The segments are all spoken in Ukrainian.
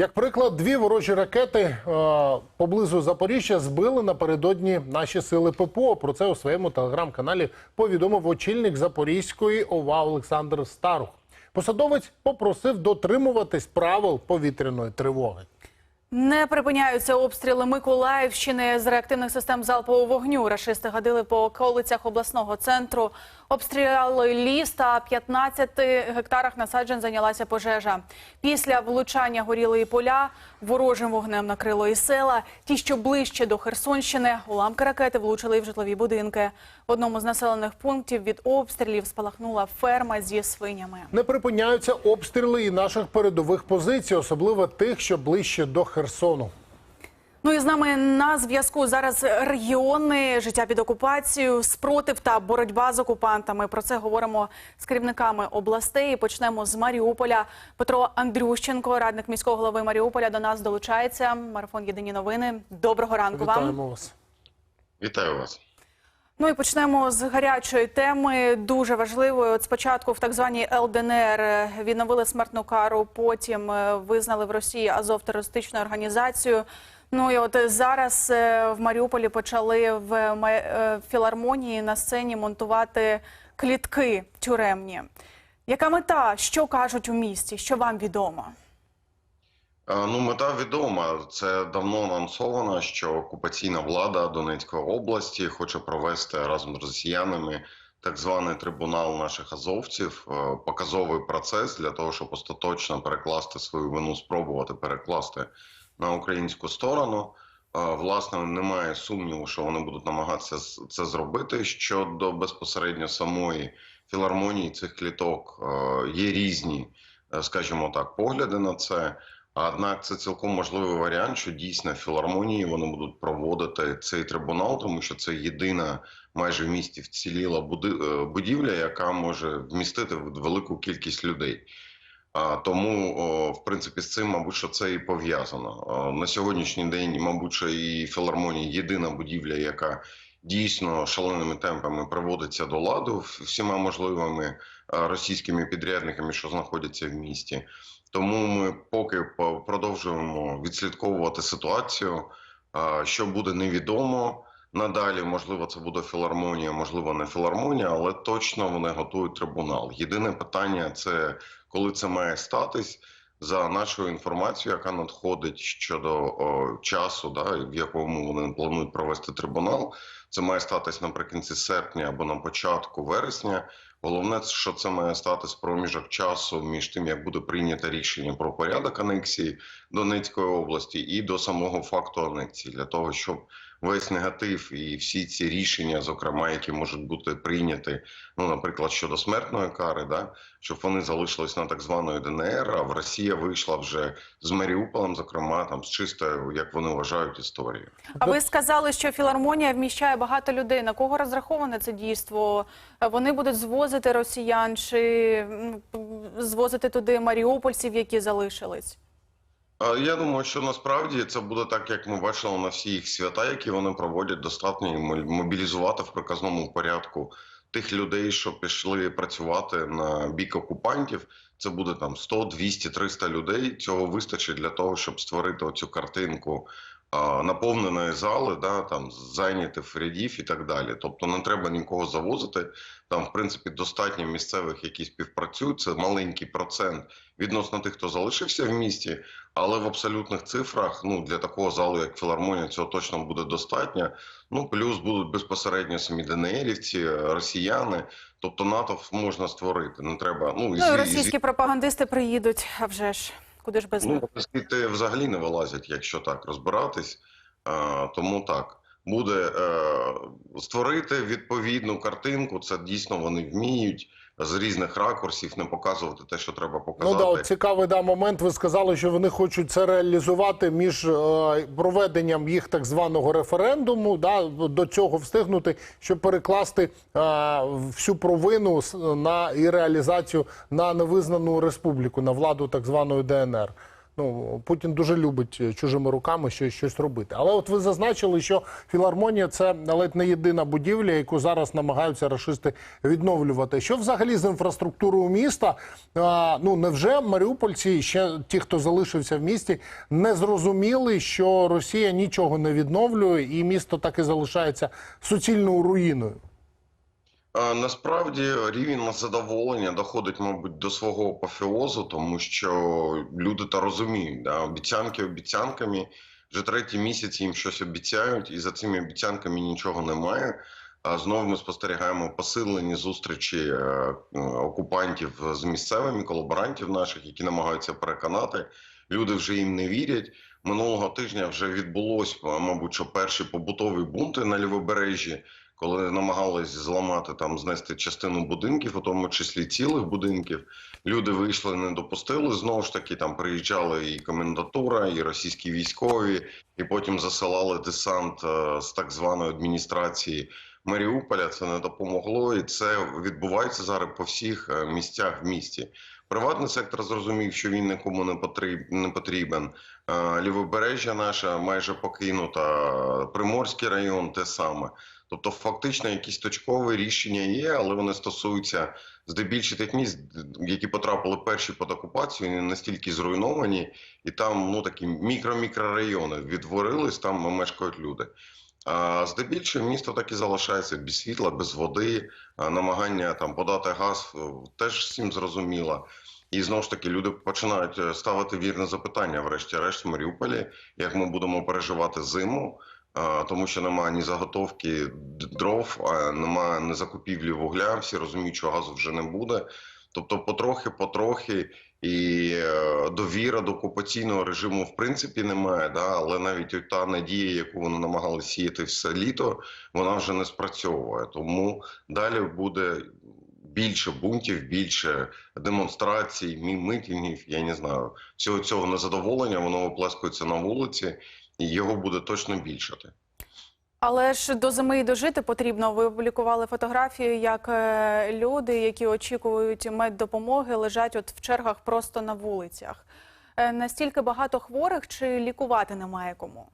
Як приклад, дві ворожі ракети е, поблизу Запоріжжя збили напередодні наші сили ППО. Про це у своєму телеграм-каналі повідомив очільник Запорізької ОВА Олександр Старух. Посадовець попросив дотримуватись правил повітряної тривоги. Не припиняються обстріли Миколаївщини з реактивних систем залпового вогню. Рашисти гадили по околицях обласного центру. Обстріляли ліс та 15 гектарах насаджень зайнялася пожежа. Після влучання горіли поля, ворожим вогнем накрило і села. Ті, що ближче до Херсонщини, уламки ракети влучили в житлові будинки. В одному з населених пунктів від обстрілів спалахнула ферма зі свинями. Не припиняються обстріли і наших передових позицій, особливо тих, що ближче до Херсону. Ну і з нами на зв'язку зараз регіони, життя під окупацією, спротив та боротьба з окупантами. Про це говоримо з керівниками областей. Почнемо з Маріуполя. Петро Андрющенко, радник міського голови Маріуполя, до нас долучається. Марафон Єдині новини. Доброго ранку вам. Вітаємо вас. Вітаю вас. Ну і почнемо з гарячої теми. Дуже важливої. От спочатку в так званій ЛДНР відновили смертну кару. Потім е, визнали в Росії Азов терористичною організацією. Ну і от зараз е, в Маріуполі почали в е, філармонії на сцені монтувати клітки тюремні. Яка мета? Що кажуть у місті? Що вам відомо? Е, Ну, мета відома. Це давно анонсовано, що окупаційна влада Донецької області хоче провести разом з росіянами так званий трибунал наших азовців. Е, Показовий процес для того, щоб остаточно перекласти свою вину, спробувати перекласти на українську сторону. Е, Власне, немає сумніву, що вони будуть намагатися це зробити. Щодо безпосередньо самої філармонії цих кліток, є різні, скажімо так, погляди на це. Однак це цілком можливий варіант, що дійсно філармонії вони будуть проводити цей трибунал, тому що це єдина майже в місті вціліла е, будівля, яка може вмістити велику кількість людей. Тому, в принципі, з цим, мабуть, що це і пов'язано. На сьогоднішній день, мабуть, що і філармонія єдина будівля, яка дійсно шаленими темпами приводиться до ладу всіма можливими е, російськими підрядниками, що знаходяться в місті. Тому ми поки по- продовжуємо відслідковувати ситуацію. Що буде невідомо. Надалі, можливо, це буде філармонія, можливо, не філармонія, але точно вони готують трибунал. Єдине питання це коли це має статись. За нашою інформацією, яка надходить щодо о, часу, да, в якому вони планують провести трибунал, це має статись наприкінці серпня або на початку вересня. Головне, що це має стати з проміжок часу між тим, як буде прийнято рішення про порядок анексії Донецької області і до самого факту анексії, для того, щоб весь негатив і всі ці рішення, зокрема, які можуть бути прийняті, ну, наприклад, щодо смертної кари, да, щоб вони залишились на так званої ДНР, а в Росія вийшла вже з Маріуполем, зокрема, там з чистою, як вони вважають, історією. А ви сказали, що філармонія вміщає багато людей. На кого розраховане це дійство? Вони будуть звозити росіян чи звозити туди маріупольців, які залишились? Я думаю, що насправді це буде так, як ми бачили на всі їх свята, які вони проводять, достатньо мобілізувати в приказному порядку тих людей, що пішли працювати на бік окупантів. Це буде там 100, 200, 300 людей. Цього вистачить для того, щоб створити оцю картинку наповненої зали, да, там зайнятих рядів і так далі. Тобто не треба нікого завозити. Там, в принципі, достатньо місцевих, які співпрацюють. Це маленький процент відносно тих, хто залишився в місті. Але в абсолютних цифрах, ну для такого залу, як філармонія, цього точно буде достатньо. Ну плюс будуть безпосередньо самі ДНРівці, росіяни. Тобто НАТО можна створити. Не треба. Ну і Ну і зві- російські пропагандисти приїдуть, а вже ж куди ж без них? Ну, звідти взагалі не вилазять, якщо так розбиратись. А, тому так. Буде е, створити відповідну картинку. Це дійсно вони вміють з різних ракурсів не показувати те, що треба Ну показати. да, от цікавий да, момент. Ви сказали, що вони хочуть це реалізувати між е, проведенням їх так званого референдуму. Да, до цього встигнути, щоб перекласти е, всю провину на і реалізацію на невизнану республіку, на владу так званої ДНР. Ну Путін дуже любить е, чужими руками щось, щось робити. Але от ви зазначили, що філармонія це ледь не єдина будівля, яку зараз намагаються рашисти відновлювати. Що взагалі з інфраструктурою міста? А, ну невже маріупольці, ще ті, хто залишився в місті, не зрозуміли, що Росія нічого не відновлює, і місто так і залишається суцільною руїною? Насправді рівень незадоволення доходить, мабуть, до свого апофеозу, тому що люди та розуміють, да, обіцянки обіцянками. Вже третій місяць їм щось обіцяють, і за цими обіцянками нічого немає. А знову ми спостерігаємо посилені зустрічі е, окупантів з місцевими колаборантів наших, які намагаються переконати. Люди вже їм не вірять. Минулого тижня вже відбулось, мабуть, що перші побутові бунти на лівобережжі коли намагались зламати там, знести частину будинків, у тому числі цілих будинків, люди вийшли, не допустили. Знову ж таки, там приїжджали і комендатура, і російські військові, і потім засилали десант е, з так званої адміністрації Маріуполя. Це не допомогло, і це відбувається зараз по всіх е, місцях в місті. Приватний сектор зрозумів, що він нікому не потріб- не потрібен. Е, Лівобережжя наше майже покинута, Приморський район те саме. Тобто, фактично, якісь точкові рішення є, але вони стосуються здебільшого тих міст, які потрапили перші під окупацію, вони настільки зруйновані, і там ну такі мікро-мікрорайони відтворились, там мешкають люди. А здебільшого місто так і залишається без світла, без води, намагання там подати газ е, теж всім зрозуміло. І знову ж таки люди починають е, ставити вірне запитання, врешті-решт, в Маріуполі, як ми будемо переживати зиму. Тому що немає ні заготовки дров, немає ні закупівлі вугля. Всі розуміють, що газу вже не буде. Тобто, потрохи, потрохи, і е, довіра до окупаційного режиму в принципі немає. Да? Але навіть та надія, яку вони намагалися сіяти все літо, вона вже не спрацьовує. Тому далі буде більше бунтів, більше демонстрацій, мі- митингів. Я не знаю. Всього цього незадоволення воно виплескується на вулиці його буде точно більшати. Але ж до зими і дожити потрібно. Ви опублікували фотографію, як е, люди, які очікують меддопомоги, лежать от в чергах просто на вулицях. Е, Настільки багато хворих чи лікувати немає кому?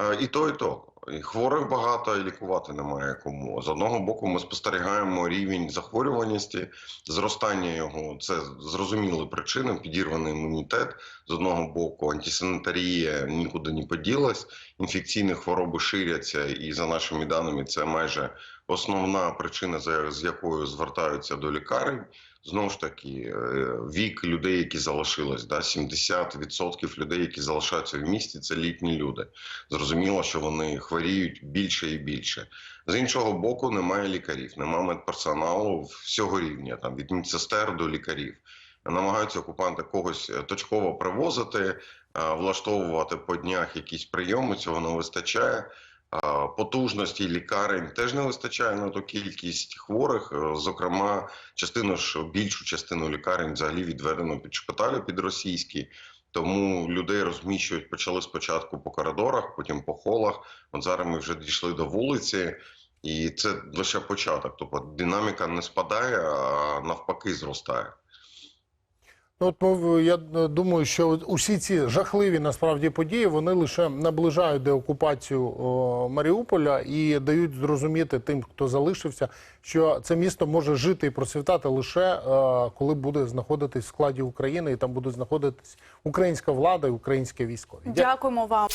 Е, І то, і то. І хворих багато, і лікувати немає кому. З одного боку, ми спостерігаємо рівень захворюваності, зростання його. Це зрозуміли причини, підірваний імунітет. З одного боку, антисанітарія нікуди не поділась, інфекційні хвороби ширяться, і за нашими даними, це майже основна причина, з якою звертаються до лікарень. Знову ж таки, е, вік людей, які залишились, да, 70% людей, які залишаються в місті, це літні люди. Зрозуміло, що вони хворіють більше і більше. З іншого боку, немає лікарів, немає медперсоналу всього рівня, там від медсестер до лікарів. Намагаються окупанти когось е, точково привозити, е, влаштовувати по днях якісь прийоми. Цього не вистачає. Потужності лікарень теж не вистачає на ту кількість хворих. Е, Зокрема, частину ж більшу частину лікарень взагалі відведено під шпиталі під російські. Тому людей розміщують почали спочатку по коридорах, потім по холах. От зараз ми вже дійшли до вулиці, і це лише початок. Тобто динаміка не спадає, а навпаки зростає. Ну, От ми, я е, думаю, що усі ці жахливі насправді події вони лише наближають деокупацію о, Маріуполя і дають зрозуміти тим, хто залишився, що це місто може жити і процвітати лише о, коли буде знаходитись в складі України, і там буде знаходитись українська влада і українське військові. Дякуємо вам.